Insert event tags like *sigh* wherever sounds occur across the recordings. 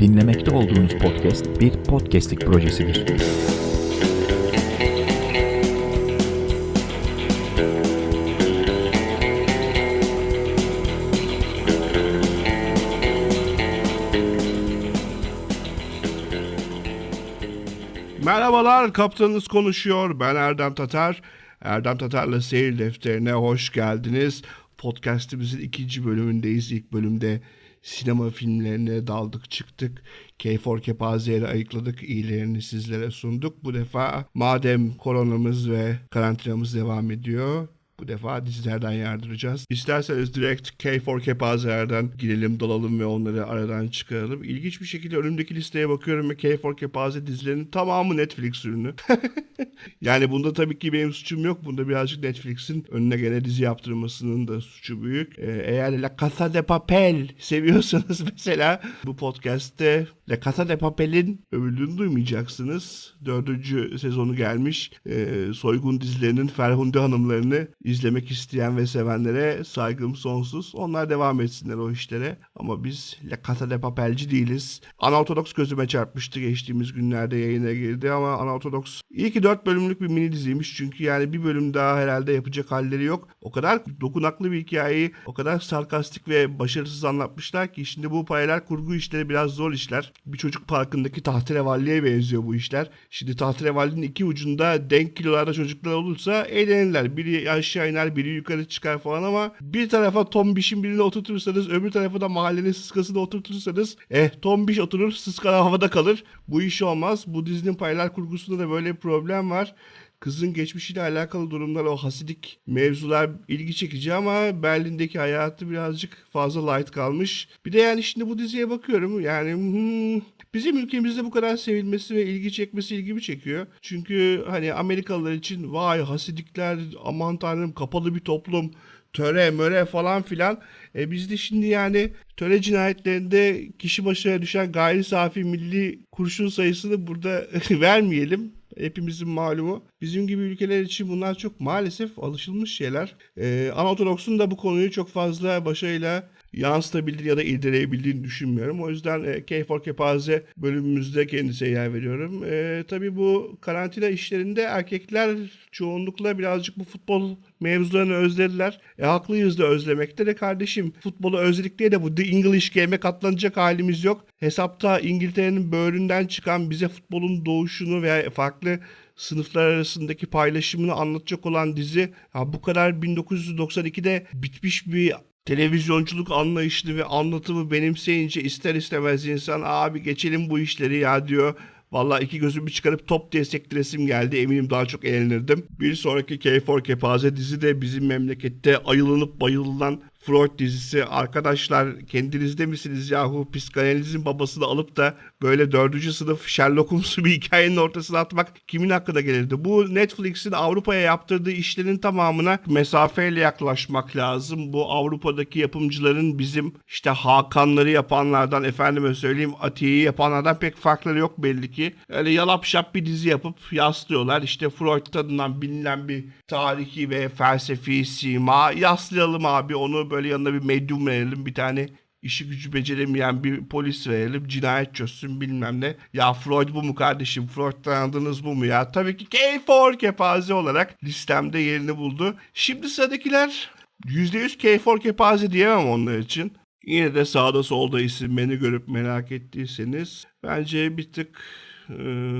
Dinlemekte olduğunuz podcast bir podcastlik projesidir. Merhabalar, kaptanınız konuşuyor. Ben Erdem Tatar. Erdem Tatar'la Seyir Defteri'ne hoş geldiniz. Podcast'imizin ikinci bölümündeyiz. İlk bölümde sinema filmlerine daldık çıktık. K4 Kepaze'yi ayıkladık. iyilerini sizlere sunduk. Bu defa madem koronamız ve karantinamız devam ediyor bu defa dizilerden yardıracağız. İsterseniz direkt K4 Kepaze'lerden girelim, dalalım ve onları aradan çıkaralım. İlginç bir şekilde önümdeki listeye bakıyorum ve K4 Kepaze dizilerinin tamamı Netflix ürünü. *laughs* yani bunda tabii ki benim suçum yok. Bunda birazcık Netflix'in önüne gene dizi yaptırmasının da suçu büyük. Ee, eğer La Casa de Papel seviyorsanız *laughs* mesela bu podcast'te La Casa de Papel'in övüldüğünü duymayacaksınız. Dördüncü sezonu gelmiş. Ee, soygun dizilerinin Ferhunde hanımlarını izlemek isteyen ve sevenlere saygım sonsuz. Onlar devam etsinler o işlere. Ama biz La Casa de Papel'ci değiliz. Anaortodoks gözüme çarpmıştı geçtiğimiz günlerde yayına girdi ama Anaortodoks iyi ki 4 bölümlük bir mini diziymiş. Çünkü yani bir bölüm daha herhalde yapacak halleri yok. O kadar dokunaklı bir hikayeyi o kadar sarkastik ve başarısız anlatmışlar ki şimdi bu paralel kurgu işleri biraz zor işler. Bir çocuk parkındaki tahterevalliye benziyor bu işler. Şimdi tahterevallinin iki ucunda denk kilolarda çocuklar olursa eğlenirler. Biri aşağı iner biri yukarı çıkar falan ama bir tarafa tombişin birini oturtursanız öbür tarafa da mahallenin sıskasını oturtursanız eh tombiş oturur sıska havada kalır. Bu iş olmaz. Bu dizinin paralel kurgusunda da böyle bir problem var kızın geçmişiyle alakalı durumlar o hasidik mevzular ilgi çekici ama Berlin'deki hayatı birazcık fazla light kalmış. Bir de yani şimdi bu diziye bakıyorum yani hmm, bizim ülkemizde bu kadar sevilmesi ve ilgi çekmesi ilgimi çekiyor. Çünkü hani Amerikalılar için vay hasidikler aman tanrım kapalı bir toplum töre möre falan filan. E biz de şimdi yani töre cinayetlerinde kişi başına düşen gayri safi milli kurşun sayısını burada *laughs* vermeyelim hepimizin malumu. Bizim gibi ülkeler için bunlar çok maalesef alışılmış şeyler. Ee, Anaotodoksun da bu konuyu çok fazla başarıyla yansıtabildiğini ya da irdeleyebildiğini düşünmüyorum. O yüzden e, K4 Kepaze bölümümüzde kendisine yer veriyorum. E, tabii bu karantina işlerinde erkekler çoğunlukla birazcık bu futbol mevzularını özlediler. E, haklıyız da özlemekte de kardeşim futbolu özledik diye de bu The English Game'e katlanacak halimiz yok. Hesapta İngiltere'nin böğründen çıkan bize futbolun doğuşunu veya farklı sınıflar arasındaki paylaşımını anlatacak olan dizi ya bu kadar 1992'de bitmiş bir televizyonculuk anlayışını ve anlatımı benimseyince ister istemez insan abi geçelim bu işleri ya diyor. Vallahi iki gözümü çıkarıp top diye sektiresim geldi. Eminim daha çok eğlenirdim. Bir sonraki K4 Kepaze dizi de bizim memlekette ayılınıp bayılılan Freud dizisi. Arkadaşlar kendinizde misiniz yahu psikanalizin babasını alıp da böyle dördüncü sınıf Sherlock'umsu *laughs* bir hikayenin ortasına atmak kimin hakkında gelirdi? Bu Netflix'in Avrupa'ya yaptırdığı işlerin tamamına mesafeyle yaklaşmak lazım. Bu Avrupa'daki yapımcıların bizim işte Hakanları yapanlardan efendime söyleyeyim Atiye'yi yapanlardan pek farkları yok belli ki. Öyle yalap şap bir dizi yapıp yaslıyorlar. İşte Freud tadından bilinen bir tarihi ve felsefi sima yaslayalım abi onu böyle yanına bir medyum verelim bir tane işi gücü beceremeyen bir polis verelim cinayet çözsün bilmem ne. Ya Freud bu mu kardeşim Freud'dan anladınız bu mu ya? Tabii ki K4 kepaze olarak listemde yerini buldu. Şimdi sıradakiler %100 K4 kepaze diyemem onlar için. Yine de sağda solda isimlerini görüp merak ettiyseniz bence bir tık e,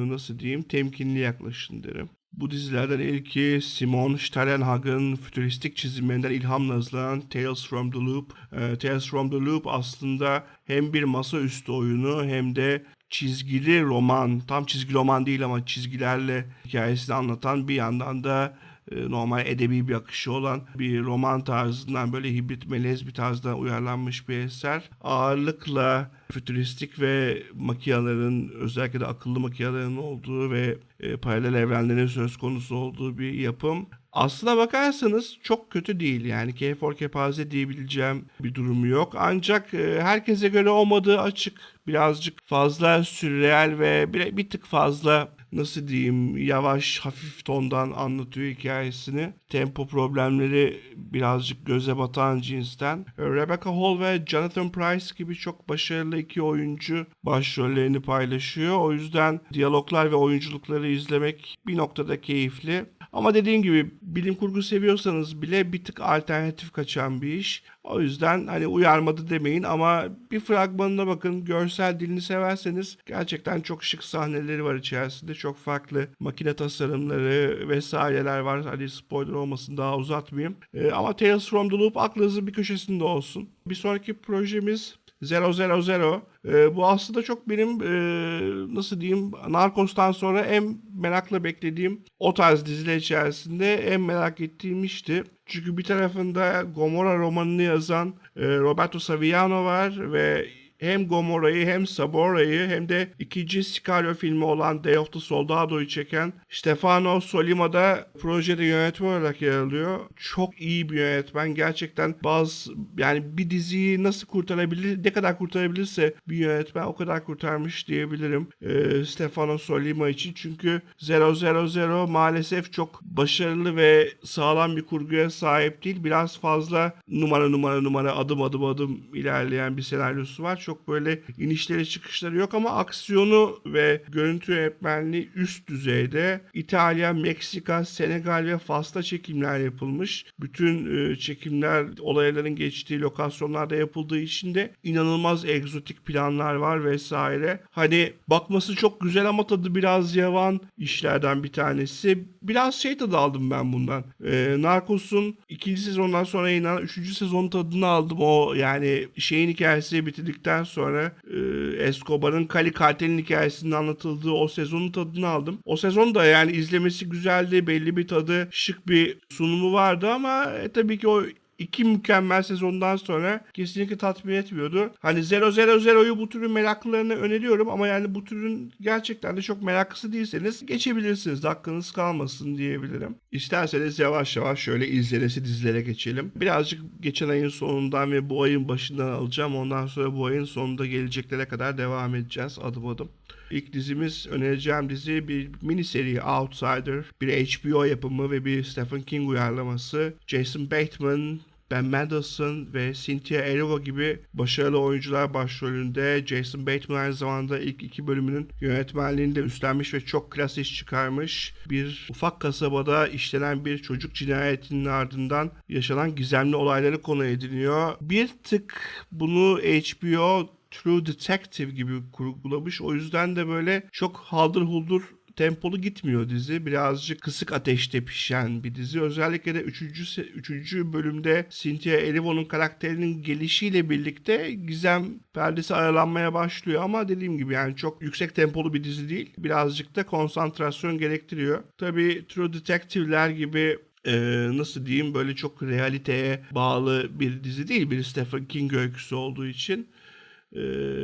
nasıl diyeyim temkinli yaklaşın derim. Bu dizilerden ilki Simon Sternhagen fütüristik çizimlerinden ilhamla hazırlanan Tales from the Loop. E, Tales from the Loop aslında hem bir masaüstü oyunu hem de çizgili roman, tam çizgi roman değil ama çizgilerle hikayesini anlatan bir yandan da normal edebi bir akışı olan bir roman tarzından böyle hibrit melez bir tarzda uyarlanmış bir eser. Ağırlıkla fütüristik ve makinelerin özellikle de akıllı makinelerin olduğu ve e, paralel evrenlerin söz konusu olduğu bir yapım. Aslına bakarsanız çok kötü değil yani K4 kepaze diyebileceğim bir durumu yok. Ancak e, herkese göre olmadığı açık. Birazcık fazla sürreal ve bir, bir tık fazla nasıl diyeyim yavaş hafif tondan anlatıyor hikayesini. Tempo problemleri birazcık göze batan cinsten. Rebecca Hall ve Jonathan Price gibi çok başarılı iki oyuncu başrollerini paylaşıyor. O yüzden diyaloglar ve oyunculukları izlemek bir noktada keyifli. Ama dediğim gibi bilim kurgu seviyorsanız bile bir tık alternatif kaçan bir iş. O yüzden hani uyarmadı demeyin ama bir fragmanına bakın. Görsel dilini severseniz gerçekten çok şık sahneleri var içerisinde. Çok farklı makine tasarımları vesaireler var. Hani spoiler olmasın daha uzatmayayım. Ee, ama Tales from the Loop aklınızın bir köşesinde olsun. Bir sonraki projemiz 000. Ee, bu aslında çok benim e, nasıl diyeyim Narcos'tan sonra en merakla beklediğim o tarz diziler içerisinde en merak ettiğim işti. Çünkü bir tarafında Gomorra romanını yazan e, Roberto Saviano var ve hem Gomorra'yı hem Sabora'yı hem de ikinci Sicario filmi olan Day of the Soldado'yu çeken Stefano Solima da projede yönetmen olarak yer alıyor. Çok iyi bir yönetmen. Gerçekten bazı yani bir diziyi nasıl kurtarabilir, ne kadar kurtarabilirse bir yönetmen o kadar kurtarmış diyebilirim. Ee, Stefano Solima için. Çünkü 000 maalesef çok başarılı ve sağlam bir kurguya sahip değil. Biraz fazla numara numara numara adım adım adım ilerleyen bir senaryosu var. Çok böyle inişleri çıkışları yok ama aksiyonu ve görüntü yönetmenliği üst düzeyde. İtalya, Meksika, Senegal ve Fas'ta çekimler yapılmış. Bütün e, çekimler olayların geçtiği lokasyonlarda yapıldığı için de inanılmaz egzotik planlar var vesaire. Hani bakması çok güzel ama tadı biraz yavan işlerden bir tanesi. Biraz şey tadı aldım ben bundan. E, Narcos'un ikinci sezondan sonra yayınlanan üçüncü sezon tadını aldım. O yani şeyin hikayesi bitirdikten sonra e, Escobar'ın Kali kartelin hikayesinin anlatıldığı o sezonun tadını aldım. O sezon da yani izlemesi güzeldi. Belli bir tadı, şık bir sunumu vardı ama e, tabii ki o iki mükemmel sezondan sonra kesinlikle tatmin etmiyordu. Hani 000'yu bu türün meraklılarına öneriyorum ama yani bu türün gerçekten de çok meraklısı değilseniz geçebilirsiniz. Hakkınız kalmasın diyebilirim. İsterseniz yavaş yavaş şöyle izlenesi dizilere geçelim. Birazcık geçen ayın sonundan ve bu ayın başından alacağım. Ondan sonra bu ayın sonunda geleceklere kadar devam edeceğiz adım adım. İlk dizimiz önereceğim dizi bir mini seri Outsider, bir HBO yapımı ve bir Stephen King uyarlaması. Jason Bateman, Ben Mendelsohn ve Cynthia Erivo gibi başarılı oyuncular başrolünde Jason Bateman aynı zamanda ilk iki bölümünün yönetmenliğini de üstlenmiş ve çok klas iş çıkarmış. Bir ufak kasabada işlenen bir çocuk cinayetinin ardından yaşanan gizemli olayları konu ediniyor. Bir tık bunu HBO True Detective gibi kurgulamış. O yüzden de böyle çok haldır huldur tempolu gitmiyor dizi. Birazcık kısık ateşte pişen bir dizi. Özellikle de 3. 3. bölümde Cynthia Erivo'nun karakterinin gelişiyle birlikte gizem perdesi aralanmaya başlıyor ama dediğim gibi yani çok yüksek tempolu bir dizi değil. Birazcık da konsantrasyon gerektiriyor. Tabii True Detective'ler gibi e, nasıl diyeyim böyle çok realiteye bağlı bir dizi değil. Bir Stephen King öyküsü olduğu için. Ee,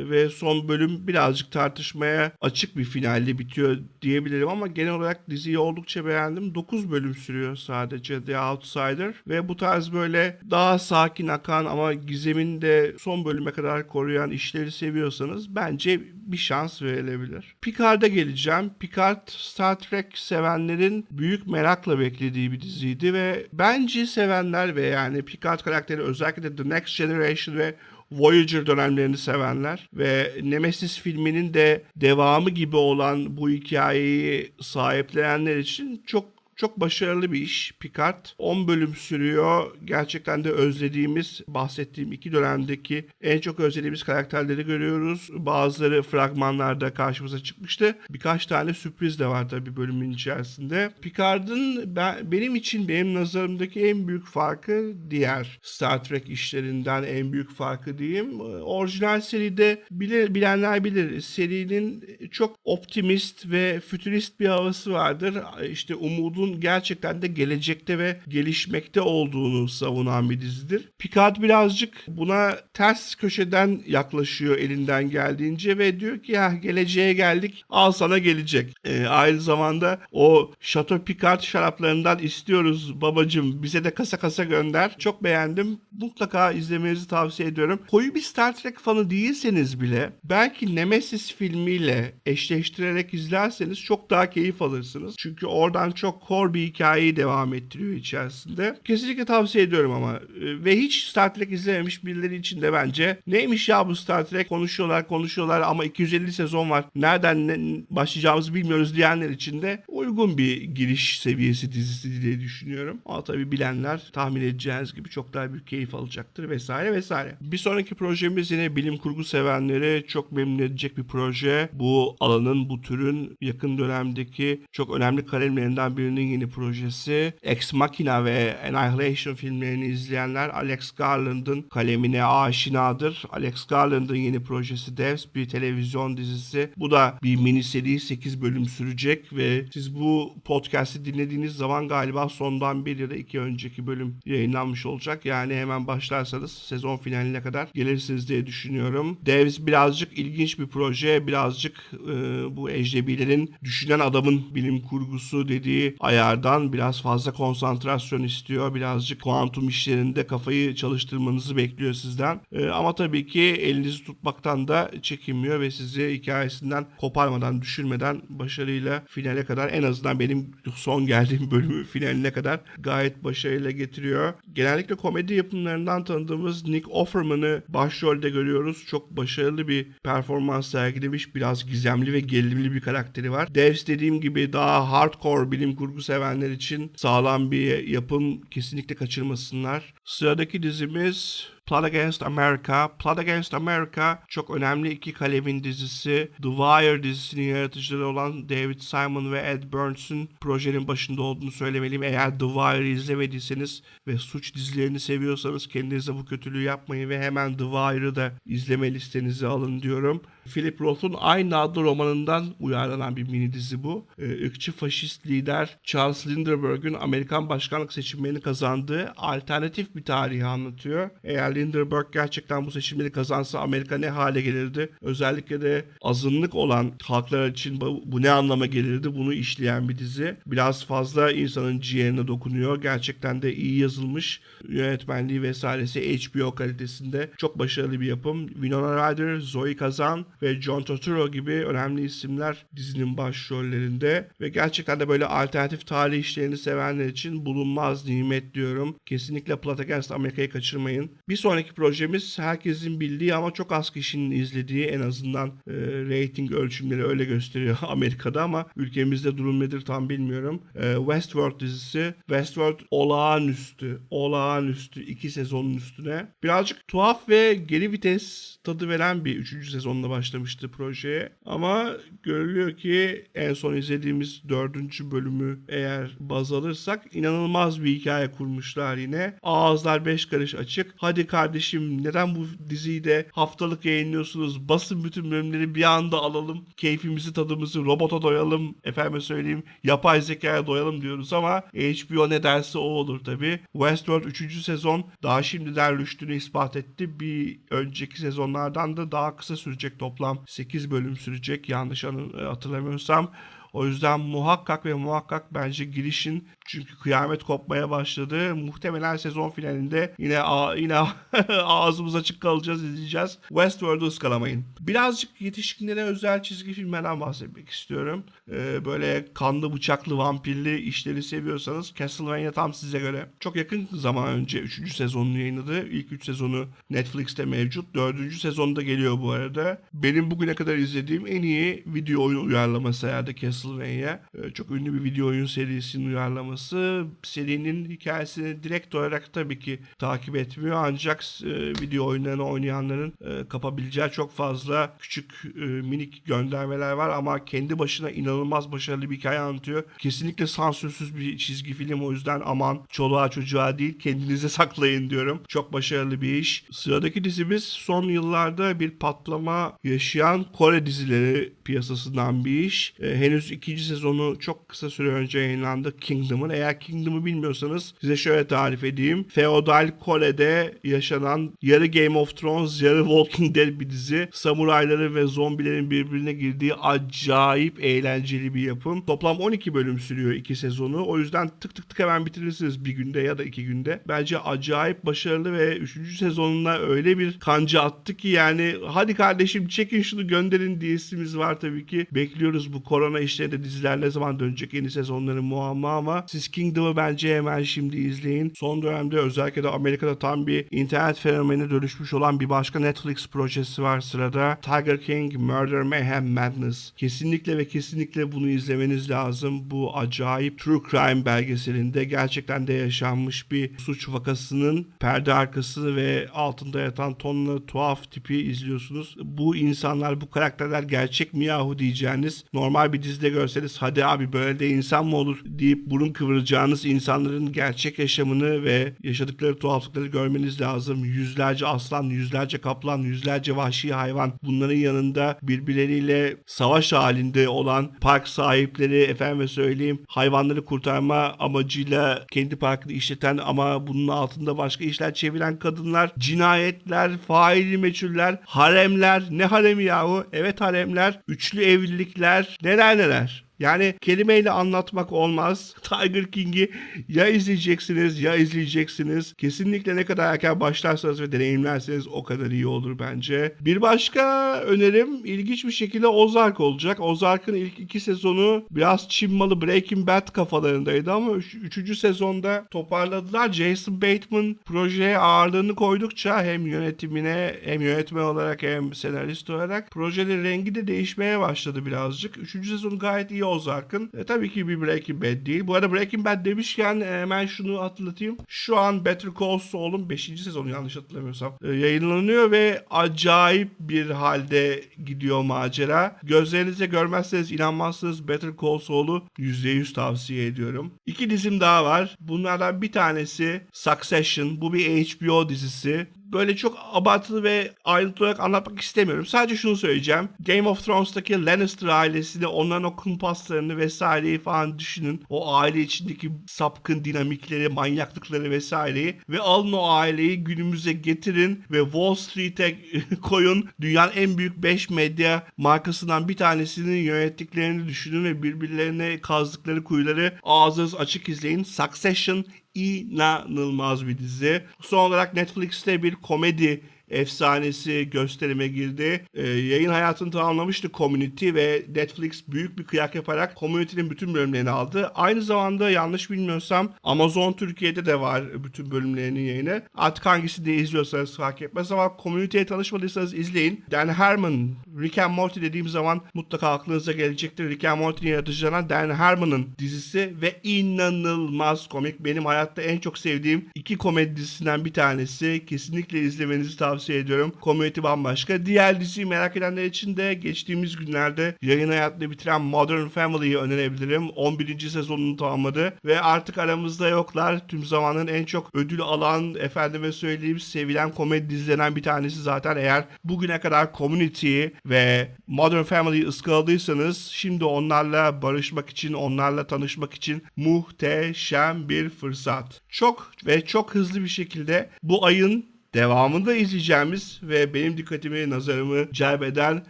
ve son bölüm birazcık tartışmaya açık bir finalle bitiyor diyebilirim ama genel olarak diziyi oldukça beğendim. 9 bölüm sürüyor sadece The Outsider ve bu tarz böyle daha sakin akan ama gizemin de son bölüme kadar koruyan işleri seviyorsanız bence bir şans verilebilir. Picard'a geleceğim. Picard Star Trek sevenlerin büyük merakla beklediği bir diziydi ve bence sevenler ve yani Picard karakteri özellikle de The Next Generation ve Voyager dönemlerini sevenler ve Nemesis filminin de devamı gibi olan bu hikayeyi sahiplenenler için çok çok başarılı bir iş Picard. 10 bölüm sürüyor. Gerçekten de özlediğimiz, bahsettiğim iki dönemdeki en çok özlediğimiz karakterleri görüyoruz. Bazıları fragmanlarda karşımıza çıkmıştı. Birkaç tane sürpriz de var tabii bölümün içerisinde. Picard'ın ben, benim için benim nazarımdaki en büyük farkı diğer Star Trek işlerinden en büyük farkı diyeyim. Orijinal seride bilir, bilenler bilir. Serinin çok optimist ve fütürist bir havası vardır. İşte umudun bunun gerçekten de gelecekte ve gelişmekte olduğunu savunan bir dizidir. Picard birazcık buna ters köşeden yaklaşıyor elinden geldiğince ve diyor ki ya geleceğe geldik al sana gelecek. Ee, aynı zamanda o Chateau Picard şaraplarından istiyoruz babacım bize de kasa kasa gönder. Çok beğendim. Mutlaka izlemenizi tavsiye ediyorum. Koyu bir Star Trek fanı değilseniz bile belki Nemesis filmiyle eşleştirerek izlerseniz çok daha keyif alırsınız. Çünkü oradan çok core bir hikayeyi devam ettiriyor içerisinde. Kesinlikle tavsiye ediyorum ama. Ee, Ve hiç Star Trek izlememiş birileri için de bence neymiş ya bu Star Trek konuşuyorlar konuşuyorlar ama 250 sezon var. Nereden ne- başlayacağımızı bilmiyoruz diyenler için de uygun bir giriş seviyesi dizisi diye düşünüyorum. Ama tabii bilenler tahmin edeceğiniz gibi çok daha büyük keyif alacaktır vesaire vesaire. Bir sonraki projemiz yine bilim kurgu sevenleri çok memnun edecek bir proje. Bu alanın, bu türün yakın dönemdeki çok önemli kalemlerinden birinin yeni projesi. Ex Machina ve Annihilation filmlerini izleyenler Alex Garland'ın kalemine aşinadır. Alex Garland'ın yeni projesi Devs bir televizyon dizisi. Bu da bir mini seri 8 bölüm sürecek ve siz bu podcast'i dinlediğiniz zaman galiba sondan bir ya da iki önceki bölüm yayınlanmış olacak. Yani hemen başlarsanız sezon finaline kadar gelirsiniz diye düşünüyorum. Devs birazcık ilginç bir proje. Birazcık e, bu ecnebilerin düşünen adamın bilim kurgusu dediği ayardan biraz fazla konsantrasyon istiyor. Birazcık kuantum işlerinde kafayı çalıştırmanızı bekliyor sizden. E, ama tabii ki elinizi tutmaktan da çekinmiyor ve sizi hikayesinden koparmadan, düşürmeden başarıyla finale kadar en azından benim son geldiğim *laughs* bölümü finaline kadar gayet başarıyla getiriyor. Genellikle komedi yapımlarından tanıdığımız Nick Offerman'ı başrolde görüyoruz. Çok başarılı bir performans sergilemiş. Biraz gizemli ve gerilimli bir karakteri var. Devs dediğim gibi daha hardcore bilim kurgu sevenler için sağlam bir yapım. Kesinlikle kaçırmasınlar. Sıradaki dizimiz Plot Against America. Plot Against America çok önemli iki kalemin dizisi. The Wire dizisinin yaratıcıları olan David Simon ve Ed Burns'un projenin başında olduğunu söylemeliyim. Eğer The Wire'ı izlemediyseniz ve suç dizilerini seviyorsanız kendinize bu kötülüğü yapmayın ve hemen The Wire'ı da izleme listenize alın diyorum. Philip Roth'un aynı adlı romanından uyarlanan bir mini dizi bu. Ee, ırkçı faşist lider Charles Lindbergh'ün Amerikan başkanlık seçimlerini kazandığı alternatif bir tarihi anlatıyor. Eğer Lindbergh gerçekten bu seçimleri kazansa Amerika ne hale gelirdi? Özellikle de azınlık olan halklar için bu, bu ne anlama gelirdi? Bunu işleyen bir dizi. Biraz fazla insanın ciğerine dokunuyor. Gerçekten de iyi yazılmış. Yönetmenliği vesairesi HBO kalitesinde çok başarılı bir yapım. Winona Ryder, Zoe Kazan ve John Turturro gibi önemli isimler dizinin başrollerinde ve gerçekten de böyle alternatif tarih işlerini sevenler için bulunmaz nimet diyorum. Kesinlikle Plot Against Amerika'yı kaçırmayın. Bir sonraki projemiz herkesin bildiği ama çok az kişinin izlediği en azından e, rating ölçümleri öyle gösteriyor *laughs* Amerika'da ama ülkemizde durum nedir tam bilmiyorum. E, Westworld dizisi. Westworld olağanüstü, olağanüstü iki sezonun üstüne. Birazcık tuhaf ve geri vites tadı veren bir üçüncü sezonla başlamıştı projeye. Ama görülüyor ki en son izlediğimiz dördüncü bölümü eğer baz alırsak inanılmaz bir hikaye kurmuşlar yine. Ağızlar beş karış açık. Hadi kardeşim neden bu diziyi de haftalık yayınlıyorsunuz? Basın bütün bölümleri bir anda alalım. Keyfimizi tadımızı robota doyalım. Efendime söyleyeyim yapay zekaya doyalım diyoruz ama HBO ne derse o olur tabi. Westworld 3. sezon daha şimdiden rüştünü ispat etti. Bir önceki sezonlardan da daha kısa sürecek toplam 8 bölüm sürecek yanlış anı- hatırlamıyorsam. O yüzden muhakkak ve muhakkak bence girişin çünkü kıyamet kopmaya başladı. Muhtemelen sezon finalinde yine a- yine *laughs* ağzımız açık kalacağız izleyeceğiz. Westworld'u ıskalamayın. Birazcık yetişkinlere özel çizgi filmlerden bahsetmek istiyorum. Ee, böyle kanlı bıçaklı vampirli işleri seviyorsanız Castlevania tam size göre. Çok yakın zaman önce 3. sezonunu yayınladı. İlk 3 sezonu Netflix'te mevcut. 4. sezonda geliyor bu arada. Benim bugüne kadar izlediğim en iyi video oyun uyarlaması herhalde Castlevania. Ee, çok ünlü bir video oyun serisinin uyarlaması serinin hikayesini direkt olarak tabii ki takip etmiyor. Ancak e, video oyunlarını oynayanların e, kapabileceği çok fazla küçük e, minik göndermeler var ama kendi başına inanılmaz başarılı bir hikaye anlatıyor. Kesinlikle sansürsüz bir çizgi film o yüzden aman çoluğa çocuğa değil kendinize *laughs* saklayın diyorum. Çok başarılı bir iş. Sıradaki dizimiz son yıllarda bir patlama yaşayan Kore dizileri piyasasından bir iş. E, henüz ikinci sezonu çok kısa süre önce yayınlandı Kingdom'ın. Eğer Kingdom'u bilmiyorsanız size şöyle tarif edeyim. Feodal Kore'de yaşanan yarı Game of Thrones, yarı Walking Dead bir dizi. Samurayların ve zombilerin birbirine girdiği acayip eğlenceli bir yapım. Toplam 12 bölüm sürüyor iki sezonu. O yüzden tık tık tık hemen bitirirsiniz bir günde ya da iki günde. Bence acayip başarılı ve 3. sezonuna öyle bir kanca attı ki yani hadi kardeşim çekin şunu gönderin diyesimiz var tabii ki. Bekliyoruz bu korona işlerinde diziler ne zaman dönecek yeni sezonları muamma ama siz Kingdom'ı bence hemen şimdi izleyin. Son dönemde özellikle de Amerika'da tam bir internet fenomenine dönüşmüş olan bir başka Netflix projesi var sırada. Tiger King Murder Mayhem Madness. Kesinlikle ve kesinlikle bunu izlemeniz lazım. Bu acayip True Crime belgeselinde gerçekten de yaşanmış bir suç vakasının perde arkası ve altında yatan tonla tuhaf tipi izliyorsunuz. Bu insanlar, bu karakterler gerçek mi yahu diyeceğiniz, normal bir dizide görseniz hadi abi böyle de insan mı olur deyip burun kıvıracağınız insanların gerçek yaşamını ve yaşadıkları tuhaflıkları görmeniz lazım. Yüzlerce aslan, yüzlerce kaplan, yüzlerce vahşi hayvan bunların yanında birbirleriyle savaş halinde olan park sahipleri efendim söyleyeyim hayvanları kurtarma amacıyla kendi parkını işleten ama bunun altında başka işler çeviren kadınlar, cinayetler, faili meçhuller, haremler, ne haremi yahu? Evet haremler, üçlü evlilikler, neler neler ver. Yani kelimeyle anlatmak olmaz. *laughs* Tiger King'i ya izleyeceksiniz ya izleyeceksiniz. Kesinlikle ne kadar erken başlarsanız ve deneyimlerseniz o kadar iyi olur bence. Bir başka önerim ilginç bir şekilde Ozark olacak. Ozark'ın ilk iki sezonu biraz Çin malı Breaking Bad kafalarındaydı ama üç, üçüncü sezonda toparladılar. Jason Bateman projeye ağırlığını koydukça hem yönetimine hem yönetmen olarak hem senarist olarak projenin rengi de değişmeye başladı birazcık. Üçüncü sezonu gayet iyi Ozark'ın. E, tabii ki bir Breaking Bad değil. Bu arada Breaking Bad demişken e, hemen şunu hatırlatayım. Şu an Better Call Saul'un 5. sezonu yanlış hatırlamıyorsam e, yayınlanıyor ve acayip bir halde gidiyor macera. Gözlerinize görmezseniz inanmazsınız Better Call Saul'u %100 tavsiye ediyorum. İki dizim daha var. Bunlardan bir tanesi Succession. Bu bir HBO dizisi böyle çok abartılı ve ayrıntılı olarak anlatmak istemiyorum. Sadece şunu söyleyeceğim. Game of Thrones'taki Lannister ailesini, onların o kumpaslarını vesaireyi falan düşünün. O aile içindeki sapkın dinamikleri, manyaklıkları vesaireyi ve alın o aileyi günümüze getirin ve Wall Street'e *laughs* koyun. Dünyanın en büyük 5 medya markasından bir tanesinin yönettiklerini düşünün ve birbirlerine kazdıkları kuyuları ağzınız açık izleyin. Succession inanılmaz bir dizi. Son olarak Netflix'te bir komedi efsanesi gösterime girdi. Ee, yayın hayatını tamamlamıştı Community ve Netflix büyük bir kıyak yaparak Community'nin bütün bölümlerini aldı. Aynı zamanda yanlış bilmiyorsam Amazon Türkiye'de de var bütün bölümlerinin yayını. Artık hangisi de izliyorsanız fark etmez ama Community'ye tanışmadıysanız izleyin. Dan Harmon, Rick and Morty dediğim zaman mutlaka aklınıza gelecektir. Rick and Morty'nin yaratıcılarından Dan Harmon'ın dizisi ve inanılmaz komik. Benim hayatta en çok sevdiğim iki komedi dizisinden bir tanesi. Kesinlikle izlemenizi tavsiye ediyorum. Community bambaşka. Diğer diziyi merak edenler için de geçtiğimiz günlerde yayın hayatını bitiren Modern Family'yi önerebilirim. 11. sezonunu tamamladı ve artık aramızda yoklar. Tüm zamanın en çok ödül alan, efendime söyleyeyim sevilen komedi dizilerinden bir tanesi zaten. Eğer bugüne kadar Community'yi ve Modern Family'yi ıskaladıysanız şimdi onlarla barışmak için, onlarla tanışmak için muhteşem bir fırsat. Çok ve çok hızlı bir şekilde bu ayın Devamında izleyeceğimiz ve benim dikkatimi, nazarımı celbeden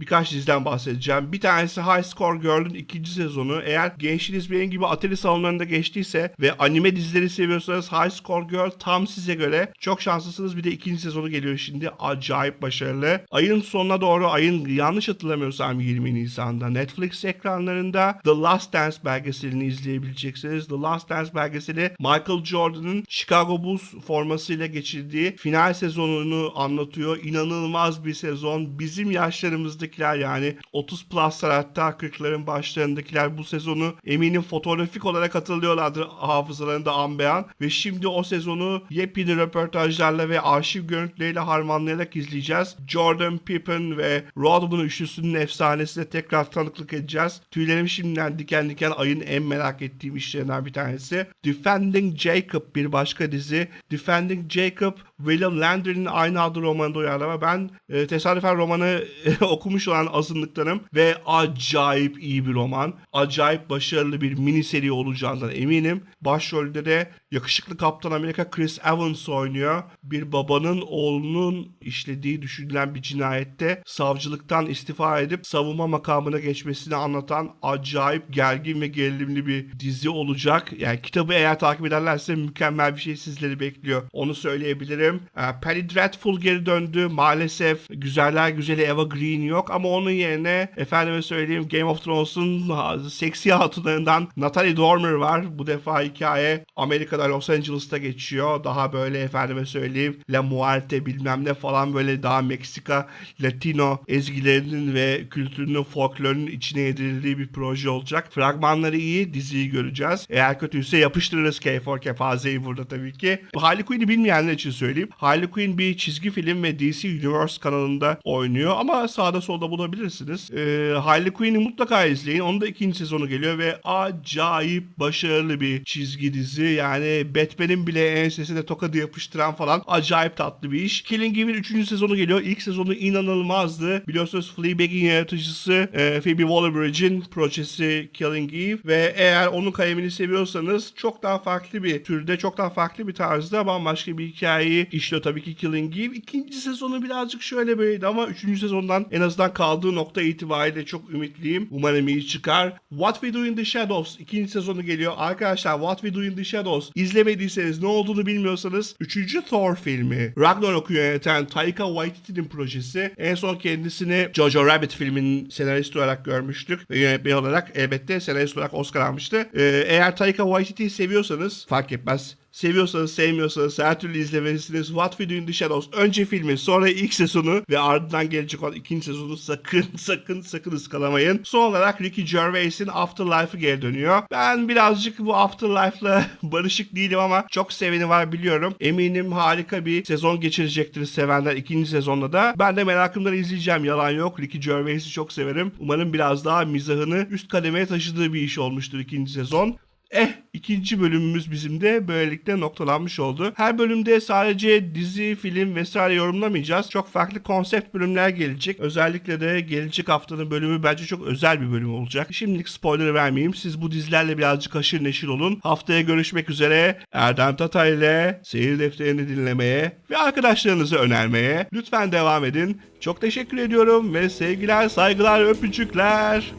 birkaç diziden bahsedeceğim. Bir tanesi High Score Girl'ün ikinci sezonu. Eğer gençliğiniz benim gibi atari salonlarında geçtiyse ve anime dizileri seviyorsanız High Score Girl tam size göre. Çok şanslısınız. Bir de ikinci sezonu geliyor şimdi. Acayip başarılı. Ayın sonuna doğru, ayın yanlış hatırlamıyorsam 20 Nisan'da Netflix ekranlarında The Last Dance belgeselini izleyebileceksiniz. The Last Dance belgeseli Michael Jordan'ın Chicago Bulls formasıyla geçirdiği final sezonunu anlatıyor. İnanılmaz bir sezon. Bizim yaşlarımızdakiler yani 30 pluslar hatta 40'ların başlarındakiler bu sezonu eminim fotoğrafik olarak hatırlıyorlardır hafızalarında an. Ve şimdi o sezonu yepyeni röportajlarla ve arşiv görüntüleriyle harmanlayarak izleyeceğiz. Jordan Pippen ve Rodman üçlüsünün efsanesine tekrar tanıklık edeceğiz. Tüylerim şimdiden diken diken ayın en merak ettiğim işlerinden bir tanesi. Defending Jacob bir başka dizi. Defending Jacob William Landry'nin aynı adlı romanında uyarlama. Ben e, tesadüfen romanı e, *laughs* okumuş olan azınlıktanım ve acayip iyi bir roman. Acayip başarılı bir mini seri olacağından eminim. Başrolde de yakışıklı Kaptan Amerika Chris Evans oynuyor. Bir babanın oğlunun işlediği düşünülen bir cinayette savcılıktan istifa edip savunma makamına geçmesini anlatan acayip gergin ve gerilimli bir dizi olacak. Yani kitabı eğer takip ederlerse mükemmel bir şey sizleri bekliyor. Onu söyleyebilirim. Ee, Penny Dreadful geri döndü. Maalesef güzeller güzeli Eva Green yok ama onun yerine efendime söyleyeyim Game of Thrones'un seksi hatunlarından Natalie Dormer var. Bu defa hikaye Amerika'da Los Angeles'ta geçiyor. Daha böyle efendime söyleyeyim La Muerte bilmem ne falan böyle daha Meksika Latino ezgilerinin ve kültürünün folklorunun içine yedirildiği bir proje olacak. Fragmanları iyi, diziyi göreceğiz. Eğer kötüyse yapıştırırız K4 kefazeyi burada tabii ki. Harley Quinn'i bilmeyenler için söyleyeyim. Harley Quinn bir çizgi film ve DC Universe kanalında oynuyor ama sağda solda bulabilirsiniz. Ee, Harley Quinn'i mutlaka izleyin. Onun da ikinci sezonu geliyor ve acayip başarılı bir çizgi dizi. Yani Batman'in bile ensesine tokadı yapıştıran falan acayip tatlı bir iş. Killing Eve'in üçüncü sezonu geliyor. İlk sezonu inanılmazdı. Biliyorsunuz Fleabag'in yaratıcısı e, Phoebe Waller-Bridge'in projesi Killing Eve ve eğer onun kalemini seviyorsanız çok daha farklı bir türde, çok daha farklı bir tarzda bambaşka bir hikayeyi işliyor tabii ki Killing Eve. İkinci sezonu birazcık şöyle böyleydi ama üçüncü sezondan en azından kaldığı nokta itibariyle çok ümitliyim. Umarım iyi çıkar. What We Do in the Shadows ikinci sezonu geliyor. Arkadaşlar What We Do in the Shadows izlemediyseniz ne olduğunu bilmiyorsanız üçüncü Thor filmi Ragnarok'u yöneten Taika Waititi'nin projesi. En son kendisini Jojo Rabbit filminin senaristi olarak görmüştük ve yönetmen olarak elbette senarist olarak Oscar almıştı. Ee, eğer Taika Waititi'yi seviyorsanız fark etmez. Seviyorsanız sevmiyorsanız her türlü izlemelisiniz. What We Do in the Shadows. Önce filmi sonra ilk sezonu ve ardından gelecek olan ikinci sezonu sakın *laughs* sakın sakın ıskalamayın. Son olarak Ricky Gervais'in Afterlife'ı geri dönüyor. Ben birazcık bu Afterlife'la *laughs* barışık değilim ama çok seveni var biliyorum. Eminim harika bir sezon geçirecektir sevenler ikinci sezonda da. Ben de merakımdan izleyeceğim yalan yok. Ricky Gervais'i çok severim. Umarım biraz daha mizahını üst kademeye taşıdığı bir iş olmuştur ikinci sezon. Eh ikinci bölümümüz bizim de böylelikle noktalanmış oldu. Her bölümde sadece dizi, film vesaire yorumlamayacağız. Çok farklı konsept bölümler gelecek. Özellikle de gelecek haftanın bölümü bence çok özel bir bölüm olacak. Şimdilik spoiler vermeyeyim. Siz bu dizilerle birazcık haşır neşir olun. Haftaya görüşmek üzere. Erdem Tatay ile seyir defterini dinlemeye ve arkadaşlarınızı önermeye lütfen devam edin. Çok teşekkür ediyorum ve sevgiler, saygılar, öpücükler.